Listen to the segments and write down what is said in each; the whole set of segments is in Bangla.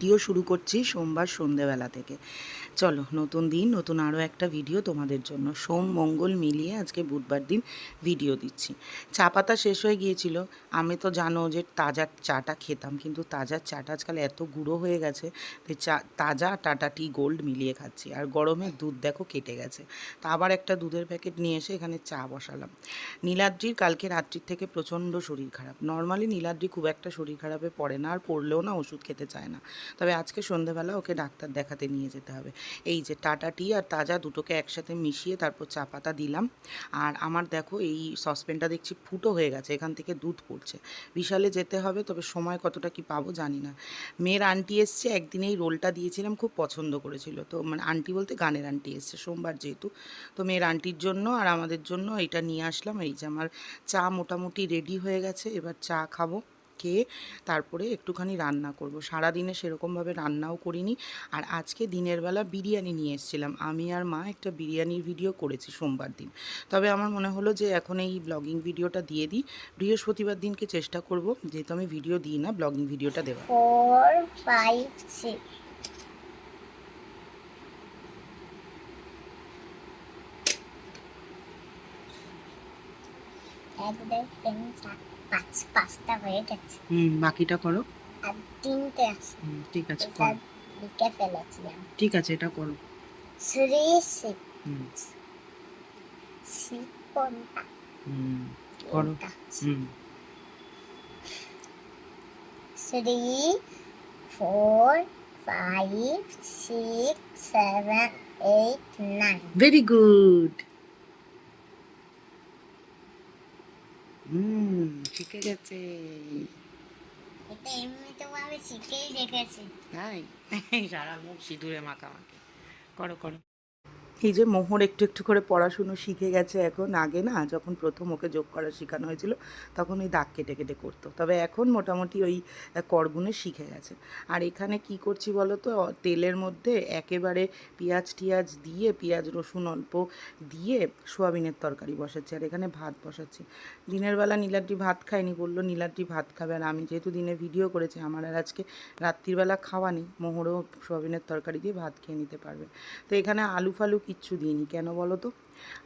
ভিডিও শুরু করছি সোমবার সন্ধেবেলা থেকে। চলো, নতুন দিন, নতুন আরও একটা ভিডিও তোমাদের জন্য। সোম, মঙ্গল মিলিয়ে আজকে বুধবার দিন ভিডিও দিচ্ছি। চা পাতা শেষ হয়ে গিয়েছিল। আমি তো জানো যে তাজা চাটা খেতাম, কিন্তু তাজা চাটা আজকাল এত গুঁড়ো হয়ে গেছে যে চা, তাজা টাটা টি গোল্ড মিলিয়ে খাচ্ছি। আর গরমে দুধ দেখো কেটে গেছে। তা আবার একটা দুধের প্যাকেট নিয়ে এসে এখানে চা বসালাম। নীলাদ্রির কালকে রাত্রির থেকে প্রচণ্ড শরীর খারাপ। নর্মালি নীলাদ্রি খুব একটা শরীর খারাপে পড়ে না আর পড়লেও না, ওষুধ খেতে চায় না। তবে আজকে সন্ধেবেলা ওকে ডাক্তার দেখাতে নিয়ে যেতে হবে। এই যে টাটা টি আর তাজা দুটোকে একসাথে মিশিয়ে তারপর চা পাতা দিলাম। আর আমার দেখো এই সসপেনটা দেখছি ফুটো হয়ে গেছে, এখান থেকে দুধ পড়ছে। বিশালে যেতে হবে, তবে সময় কতটা কি পাবো জানি না। মেয়ের আন্টি এসছে, একদিন এই রোলটা দিয়েছিলাম, খুব পছন্দ করেছিল। তো মানে আন্টি বলতে গানের আন্টি এসছে, সোমবার যেহেতু। তো মেয়ের আন্টির জন্য আর আমাদের জন্য এটা নিয়ে আসলাম। এই যে আমার চা মোটামুটি রেডি হয়ে গেছে, এবার চা খাব। খেয়ে তারপরে একটুখানি রান্না করব। সারা সারাদিনে সেরকমভাবে রান্নাও করিনি। আর আজকে দিনের বেলা বিরিয়ানি নিয়ে এসেছিলাম। আমি আর মা একটা বিরিয়ানির ভিডিও করেছি সোমবার দিন। তবে আমার মনে হলো যে এখন এই ব্লগিং ভিডিওটা দিয়ে দিই। বৃহস্পতিবার দিনকে চেষ্টা করব। যেহেতু আমি ভিডিও দিই না, ব্লগিং ভিডিওটা six. এক দুই তিন চার পাঁচ পাঁচটা হয়ে গেছে। হুম বাকিটা করো। আর তিনটে আছে। হুম, ঠিক আছে করো। লিখে ঠিক আছে এটা করো। থ্রি সিক্স হুম। সিক্স কোনটা? হুম করো। হুম। Three four five six seven eight nine very good হুম শিখে গেছে। এটা এমনিতে ভাবে শিখেই রেখেছি তাই? সারা মুখ সিঁদুরে মাখামাখি করো করো। এই যে মোহর একটু একটু করে পড়াশুনো শিখে গেছে এখন, আগে না যখন প্রথম ওকে যোগ করা শেখানো হয়েছিল, তখন ওই দাগ কেটে কেটে করতো। তবে এখন মোটামুটি ওই করগুনে শিখে গেছে। আর এখানে কি করছি বলো তো তেলের মধ্যে একেবারে পেঁয়াজ টিয়াজ দিয়ে, পেঁয়াজ রসুন অল্প দিয়ে সোয়াবিনের তরকারি বসাচ্ছি। আর এখানে ভাত বসাচ্ছি। দিনের বেলা নীলাদ্রি ভাত খায়নি বলল, নীলাদ্রি ভাত খাবে আর আমি যেহেতু দিনে ভিডিও করেছি, আমার আর আজকে রাত্রিবেলা খাওয়া নেই। মোহরও সোয়াবিনের তরকারি দিয়ে ভাত খেয়ে নিতে পারবে। তো এখানে আলু ফালু কিচ্ছু দিইনি। কেন বলো তো?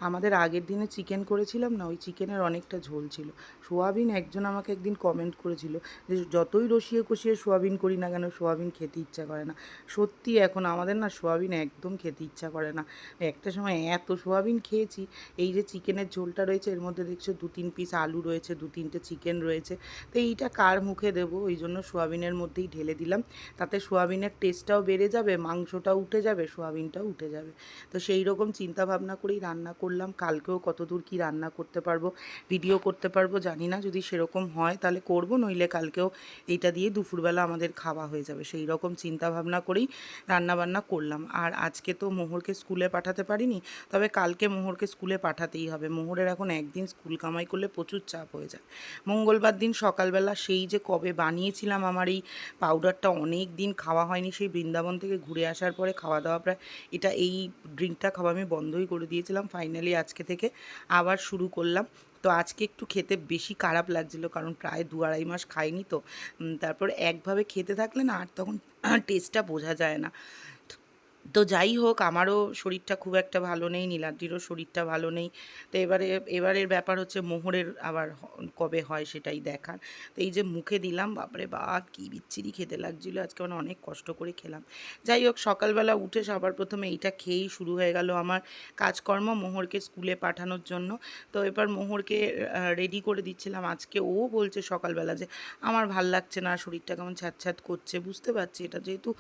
আমাদের আগের দিনে চিকেন করেছিলাম না, ওই চিকেনের অনেকটা ঝোল ছিল। সোয়াবিন একজন আমাকে একদিন কমেন্ট করেছিল যে, যতই রসিয়ে কষিয়ে সোয়াবিন করি না কেন, সোয়াবিন খেতে ইচ্ছা করে না। সত্যি এখন আমাদের না সোয়াবিন একদম খেতে ইচ্ছা করে না। একটা সময় এত সোয়াবিন খেয়েছি, এই যে চিকেনের ঝোলটা রয়েছে, এর মধ্যে দেখছ দু তিন পিস আলু রয়েছে, দু তিনটে চিকেন রয়েছে। তো এইটা কার মুখে দেবো? ওই জন্য সোয়াবিনের মধ্যেই ঢেলে দিলাম। তাতে সোয়াবিনের টেস্টটাও বেড়ে যাবে, মাংসটাও উঠে যাবে, সোয়াবিনটাও উঠে যাবে। তো সেই রকম চিন্তা ভাবনা করেই রান্না করলাম, কালকেও কতদূর কি রান্না করতে পারব ভিডিও করতে পারব, জানি না, যদি সেরকম হয় তাহলে করব, নইলে কালকেও এইটা দিয়ে দুপুরবেলা আমাদের খাওয়া হয়ে যাবে। সেই রকম চিন্তা ভাবনা করেই রান্না বান্না করলাম। আর আজকে তো মোহরকে স্কুলে পাঠাতে পারিনি, তবে কালকে মোহরকে স্কুলে পাঠাতেই হবে। মোহরের এখন একদিন স্কুল কামাই করলে প্রচুর চাপ হয়ে যায়। মঙ্গলবার দিন সকালবেলা সেই যে কবে বানিয়েছিলাম আমার এই পাউডারটা অনেক দিন খাওয়া হয়নি, সেই বৃন্দাবন থেকে ঘুরে আসার পরে খাওয়া দাওয়া প্রায়, এটা এই ড্রিঙ্কটা খাওয়া আমি বন্ধই করে দিয়েছিলাম। ফাইনালি আজকে থেকে আবার শুরু করলাম। তো আজকে একটু খেতে বেশি খারাপ লাগছিল কারণ প্রায় দু আড়াই মাস খাইনি তো। তারপর একভাবে খেতে থাকলে না আর তখন টেস্টটা বোঝা যায় না। তো যাই হোক, আমারও শরীরটা খুব একটা ভালো নেই, নীলাদ্রিরও শরীরটা ভালো নেই। তো এবারে, এবারের ব্যাপার হচ্ছে মোহরের আবার কবে হয় সেটাই দেখার। তো এই যে মুখে দিলাম, বাপরে বা, কী বিচ্ছিরি খেতে লাগছিল, আজকে মানে অনেক কষ্ট করে খেলাম। যাই হোক, সকালবেলা উঠে সবার প্রথমে এইটা খেয়েই শুরু হয়ে গেল আমার কাজকর্ম মোহরকে স্কুলে পাঠানোর জন্য। তো এবার মোহরকে রেডি করে দিচ্ছিলাম। আজকে ও বলছে সকালবেলা যে, আমার ভালো লাগছে না, শরীরটা কেমন ছ্যাঁত করছে। বুঝতে পারছি, এটা যেহেতু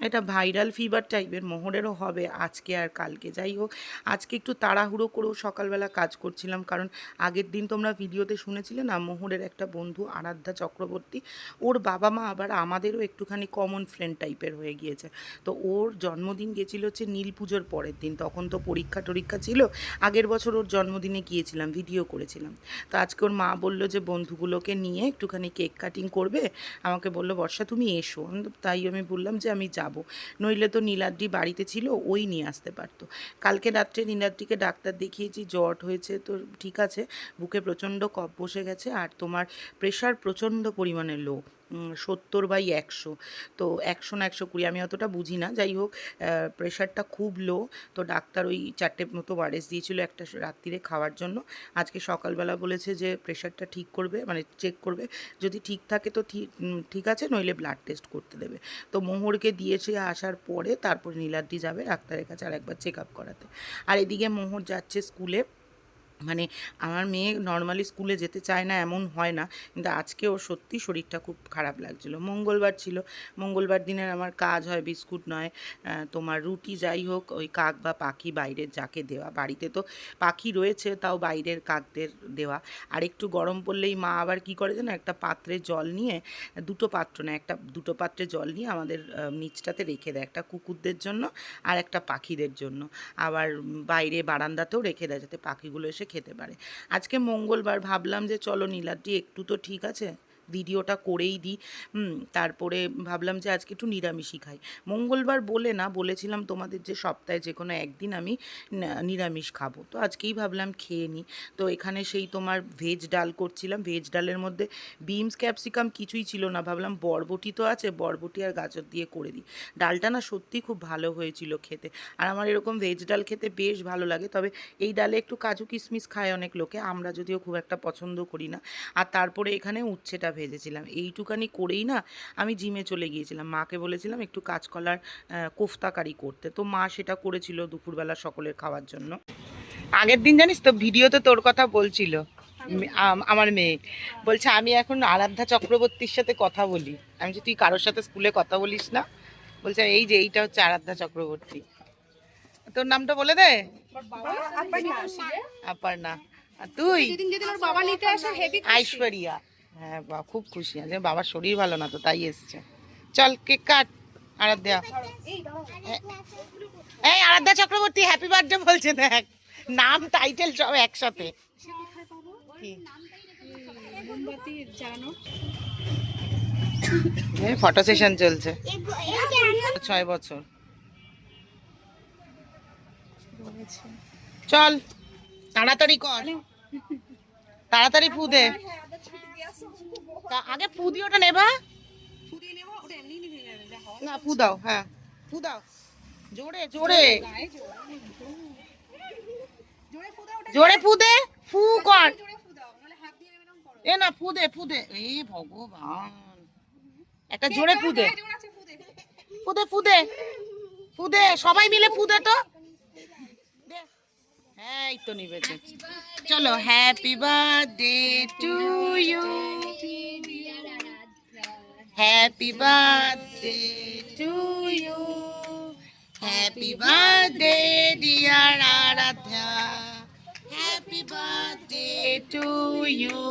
এটা ভাইরাল ফিভার টাইপের মোহরেরও হবে আজকে আর কালকে। যাই হোক, আজকে একটু তাড়াহুড়ো করেও সকালবেলা কাজ করছিলাম, কারণ আগের দিন তোমরা ভিডিওতে শুনেছিলে না, মোহরের একটা বন্ধু আরাধ্যা চক্রবর্তী, ওর বাবা মা আবার আমাদেরও একটুখানি কমন ফ্রেন্ড টাইপের হয়ে গিয়েছে। তো ওর জন্মদিন গেছিল হচ্ছে নীল পুজোর পরের দিন, তখন তো পরীক্ষা টরীক্ষা ছিল, আগের বছর ওর জন্মদিনে গিয়েছিলাম ভিডিও করেছিলাম। তো আজকে ওর মা বলল যে বন্ধুগুলোকে নিয়ে একটুখানি কেক কাটিং করবে, আমাকে বলল, বর্ষা তুমি এসো। তাই আমি বললাম যে আমি যাব। নইলে তো নীলাদ্রি বাড়িতে ছিল, ওই নিয়ে আসতে পারতো। কালকে রাত্রে নীলাদ্রিকে ডাক্তার দেখিয়েছি জট হয়েছে তো ঠিক আছে, বুকে প্রচণ্ড কপ বসে গেছে আর তোমার প্রেশার প্রচণ্ড পরিমাণে লো সত্তর বাই একশো। তো একশো না একশো কুড়ি, আমি অতটা বুঝি না। যাই হোক প্রেশারটা খুব লো তো ডাক্তার ওই চারটে মতো ওয়ারেস দিয়েছিল একটা রাত্রিরে খাওয়ার জন্য। আজকে সকালবেলা বলেছে যে প্রেশারটা ঠিক করবে মানে চেক করবে। যদি ঠিক থাকে তো ঠিক আছে, নইলে ব্লাড টেস্ট করতে দেবে। তো মোহরকে দিয়েছে আসার পরে তারপর নীলাদ্রি যাবে ডাক্তারের কাছে আর একবার চেক আপ করাতে। আর এদিকে মোহর যাচ্ছে স্কুলে মানে আমার মেয়ে নর্মালি স্কুলে যেতে চায় না, এমন হয় না। কিন্তু আজকে ওর সত্যি শরীরটা খুব খারাপ লাগছিল। মঙ্গলবার ছিল। মঙ্গলবার দিনের আমার কাজ হয়, বিস্কুট নয় তোমার রুটি যাই হোক, ওই কাক বা পাখি বাইরের যাকে দেওয়া। বাড়িতে তো পাখি রয়েছে, তাও বাইরের কাকদের দেওয়া। আর একটু গরম পড়লেই মা আবার কি করে জানো, একটা পাত্রে জল নিয়ে, দুটো পাত্র না একটা দুটো পাত্রে জল নিয়ে আমাদের নিচটাতে রেখে দেয়, একটা কুকুরদের জন্য আর একটা পাখিদের জন্য। আবার বাইরে বারান্দাতেও রেখে দেয়, যাতে পাখিগুলো এসে খেতে পারে। আজকে মঙ্গলবার ভাবলাম যে চলো নীলাদ্রি একটু তো ঠিক আছে। ভিডিওটা করেই দিই। তারপরে ভাবলাম যে আজকে একটু নিরামিষই খাই। মঙ্গলবার বলে না, বলেছিলাম তোমাদের যে সপ্তাহে যে কোনো একদিন আমি নিরামিষ খাব। তো আজকেই ভাবলাম খেয়ে নিই। তো এখানে সেই তোমার ভেজ ডাল করছিলাম। ভেজ ডালের মধ্যে বিনস, ক্যাপসিকাম কিছুই ছিল না। ভাবলাম বরবটি তো আছে, বরবটি আর গাজর দিয়ে করে দিই। ডালটা না সত্যি খুব ভালো হয়েছিল খেতে। আর আমার এরকম ভেজ ডাল খেতে বেশ ভালো লাগে। তবে এই ডালে একটু কাজু কিশমিশ খায় অনেক লোকে। আমরা যদিও খুব একটা পছন্দ করি না। আর তারপরে এখানে উচ্ছেটা ভেজেছিলাম। এইটুকানি করেই না আমি জিমে চলে গিয়েছিলাম। মাকে বলেছিলাম একটু কাঁচকলার কোফতাকারি করতে। তো মা সেটা করেছিল দুপুরবেলা সকলের খাওয়ার জন্য। আগের দিন জানিস তো ভিডিওতে তোর কথা বলছিল আমার মেয়ে। বলছে আমি এখন আরাধ্যা চক্রবর্তীর সাথে কথা বলি। আমি যে তুই কারোর সাথে স্কুলে কথা বলিস না? বলছে এই যে এইটা হচ্ছে আরাধ্যা চক্রবর্তী। তোর নামটা বলে দে। আপার না আর তুই? যেদিন যেদিন ওর বাবা নিতে আসে হেভি আইশ্বরিয়া হ্যাঁ বা খুব খুশি আছে। বাবার শরীর ভালো না তো, তাই এসছে। চল, কেক কাট, আরাধ্যা। এই, আরাধ্যা চক্রবর্তী হ্যাপি বার্থডে বলছে, দেখ। নাম টাইটেল সব একসাথে। ফটো সেশন চলছে। ছয় বছর। চল, তাড়াতাড়ি কর। তাড়াতাড়ি ফু দে। তা- আগে ফু দিয়ে ওটা নেবা না ফু দাও হ্যাঁ ফু দাও। জোরে জোরে। জোরে ফু দে ফু কর। এ না ফু দে ফু দে। এই ভগবান। একটা জোরে ফু দে। ফু দে। ফু দে ফু দে। সবাই মিলে ফু দে তো। হ্যাঁ এই তো নিবেছে চলো happy birthday to you Happy birthday to you. Happy birthday, dear Aradhya. Happy birthday to you.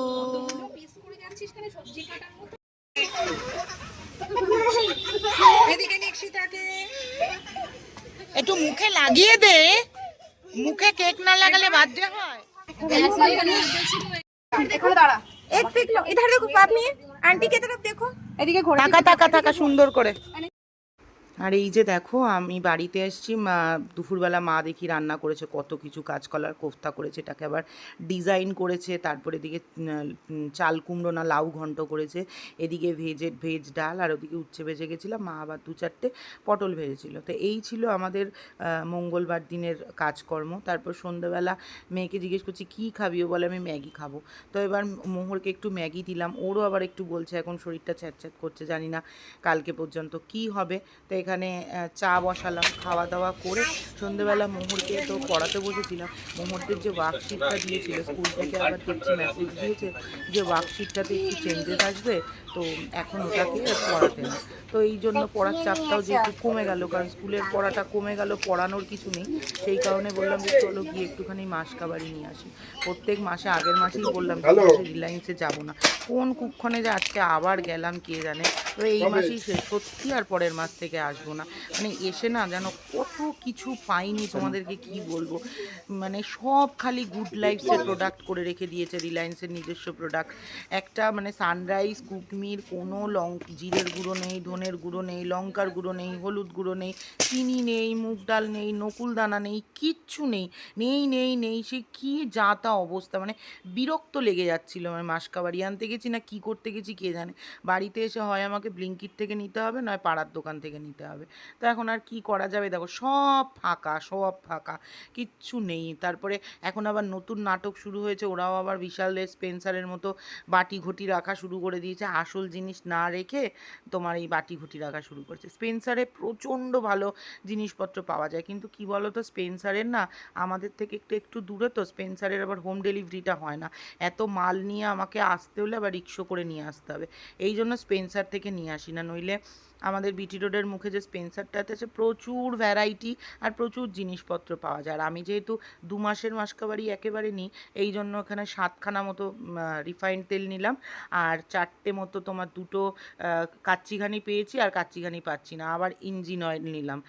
একটু মুখে লাগিয়ে দে মুখে কেক না লাগালে বার্থডে হয় এখানে দাঁড়া এক পিকলো এধারে দেখো পাপ নিয়ে আন্টিকে তরফ দেখো। এদিকে ঘোড়া টাকা টাকা টাকা সুন্দর করে। আর এই যে দেখো, আমি বাড়িতে এসেছি মা, দুপুরবেলা মা দেখি রান্না করেছে, কত কিছু কাঁচকলার কোফতা করেছে, এটাকে আবার ডিজাইন করেছে, তারপরে এদিকে চাল কুমড়ো না, লাউ ঘন্ট করেছে, এদিকে ভেজে, ভেজ ডাল, আর ওদিকে উচ্ছে ভেজে গেছিলাম, মা আবার দু চারটে পটল ভেজেছিল। তো এই ছিল আমাদের মঙ্গলবার দিনের কাজকর্ম। তারপর সন্ধ্যাবেলা মেয়েকে জিজ্ঞেস করছি, কী খাবি? ও বলে, আমি ম্যাগি খাব। তো এবার মোহরকে একটু ম্যাগি দিলাম, ওরও আবার একটু বলছে, এখন শরীরটা ছ্যাঁচ্যাত করছে, জানি না কালকে পর্যন্ত কি হবে। তো এখানে চা বসালাম খাওয়া দাওয়া করে সন্ধেবেলা মোহরকে তো পড়াতে বসেছিলাম। মোহরদের যে ওয়ার্কশিটটা দিয়েছিল স্কুল থেকে আবার দেখছি মেসেজ দিয়েছে যে ওয়ার্কশিটটাতে একটু চেঞ্জেস আসবে তো এখন ওটাকে পড়াতে না তো এই জন্য পড়ার চাপটাও যেহেতু কমে গেল কারণ স্কুলের পড়াটা কমে গেল পড়ানোর কিছু নেই সেই কারণে বললাম যে চলো গিয়ে একটুখানি মাস কাবারি নিয়ে আসি। প্রত্যেক মাসে আগের মাসেই বললাম যে রিলায়েন্সে যাব না। কোন কুক্ষণে যে আজকে আবার গেলাম কে জানে? তো এই মাসেই শেষ সত্যি আর পরের মাস থেকে আসব না। মানে এসে না যেন কত কিছু পাইনি তোমাদেরকে কি বলব? মানে সব খালি গুড লাইফসের প্রোডাক্ট করে রেখে দিয়েছে রিলায়েন্সের নিজস্ব প্রোডাক্ট একটা মানে সানরাইজ কুকমির কোনো লং জিরের গুঁড়ো নেই, ধনের গুঁড়ো নেই, লঙ্কার গুঁড়ো নেই, হলুদ গুঁড়ো নেই, চিনি নেই, মুগ ডাল নেই, নকুল দানা নেই, কিচ্ছু নেই নেই নেই নেই, সে কী যা তা অবস্থা। মানে বিরক্ত লেগে যাচ্ছিল মানে মাসকাবাড়ি। আনতে গেছি না, কি করতে গেছি কে জানে? বাড়িতে এসে হয় আমাকে ব্লিঙ্কিট থেকে নিতে হবে, নয় পাড়ার দোকান থেকে নিতে হবে। তো এখন আর কি করা যাবে? দেখো, সব ফাঁকা সব ফাঁকা, কিচ্ছু নেই। তারপরে এখন আবার নতুন নাটক শুরু হয়েছে, ওরাও আবার বিশাল স্পেন্সারের মতো বাটি ঘটি রাখা শুরু করে দিয়েছে। আসল জিনিস না রেখে তোমার এই বাটি ঘটি রাখা শুরু করছে। স্পেন্সারে প্রচণ্ড ভালো জিনিসপত্র পাওয়া যায়। কিন্তু কি বলো তো স্পেন্সারের না আমাদের থেকে একটু একটু দূরে তো, স্পেন্সারের আবার হোম ডেলিভারিটা হয় না। এত মাল নিয়ে আমাকে আসতে হলে আবার রিক্সো করে নিয়ে আসতে হবে। এই জন্য স্পেন্সার থেকে নিয়ে আসি না। নইলে আমাদের বিটি রোডের মুখে যে স্পেন্সারটাতে আছে, প্রচুর ভ্যারাইটি আর প্রচুর জিনিসপত্র পাওয়া যায়। আর আমি যেহেতু দু মাসের মাসকাবারি একেবারে নিই, এই জন্য এখানে সাতখানা মতো রিফাইন্ড তেল নিলাম। আর চারটে মতো তোমার দুটো কাচ্চিঘানি পেয়েছি আর কাচ্চিঘানি পাচ্ছি না। আবার ইঞ্জিন অয়েল নিলাম।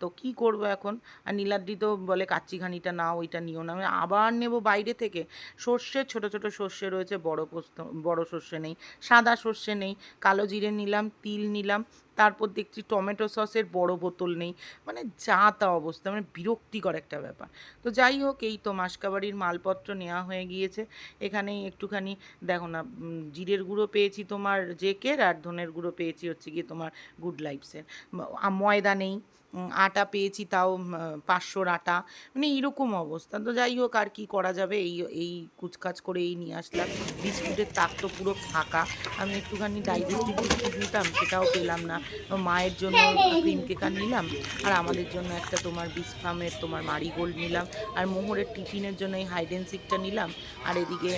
তো কি করব এখন? আর নীলাদ্রি তো বলে কাচ্চিঘানিটা নাও, ওইটা নিও না। আবার নেব বাইরে থেকে। সর্ষে, ছোট ছোট সর্ষে রয়েছে, বড় পোস্ত, বড় সর্ষে নেই, সাদা সর্ষে নেই। কালো জিরে নিলাম, তিল নিলাম তারপর দেখছি টমেটো সসের বড় বোতল নেই। মানে যা তা অবস্থা মানে বিরক্তিকর একটা ব্যাপার। তো যাই হোক, এই তো মাসকাবাড়ির মালপত্র নেওয়া হয়ে গিয়েছে। এখানেই একটুখানি, দেখো না জিরের গুঁড়ো পেয়েছি তোমার জেকের, আর ধনের গুঁড়ো পেয়েছি হচ্ছে গিয়ে তোমার গুড লাইফসের। ময়দা নেই। আটা পেয়েছি তাও পাঁচশোর আটা। মানে এইরকম অবস্থা। তো যাই হোক আর কি করা যাবে? এই এই কুচকাচ করে এই নিয়ে আসলাম। বিস্কুটের তাক তো পুরো ফাঁকা। আমি একটুখানি ডাইজেস্টিভ বিস্কুট নিতাম সেটাও পেলাম না। মায়ের জন্য ক্রিম কেকার নিলাম। আর আমাদের জন্য একটা তোমার বিসফামের তোমার মারিগোল্ড নিলাম। আর মোহরের টিফিনের জন্য এই হাইডেন্সিকটা নিলাম। আর এদিকে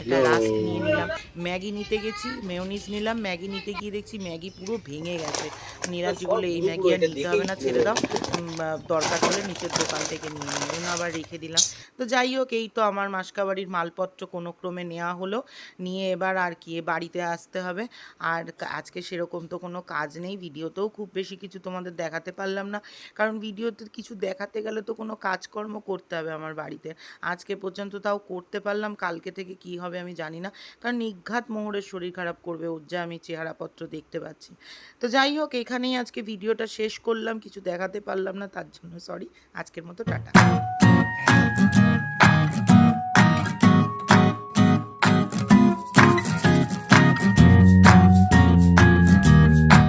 একটা রাস্ক নিয়ে নিলাম। ম্যাগি নিতে গেছি মেয়োনিজ নিলাম। ম্যাগি নিতে গিয়ে দেখছি ম্যাগি পুরো ভেঙে গেছে। নিরাজি বলে এই ম্যাগি আর নিতে হবে না, ছেড়ে দাও। দরকার হলে নিচের দোকান থেকে নিয়ে জন্য আবার রেখে দিলাম। তো যাই হোক, এই তো আমার মাসকাবাড়ির মালপত্র কোনো ক্রমে নেওয়া হলো। নিয়ে এবার আর কি বাড়িতে আসতে হবে। আর আজকে সেরকম তো কোনো কাজ নেই। ভিডিওতেও খুব বেশি কিছু তোমাদের দেখাতে পারলাম না। কারণ ভিডিওতে কিছু দেখাতে গেলে তো কোনো কাজকর্ম করতে হবে আমার বাড়িতে। আজকে পর্যন্ত তাও করতে পারলাম। কালকে থেকে কি হবে আমি জানি না। কারণ নিঘাত মোহরের শরীর খারাপ করবে। ওর যা আমি চেহারাপত্র দেখতে পাচ্ছি। তো যাই হোক, এখানেই আজকে ভিডিওটা শেষ পারলাম কিছু দেখাতে পারলাম না তার জন্য সরি আজকের মতো টাটা।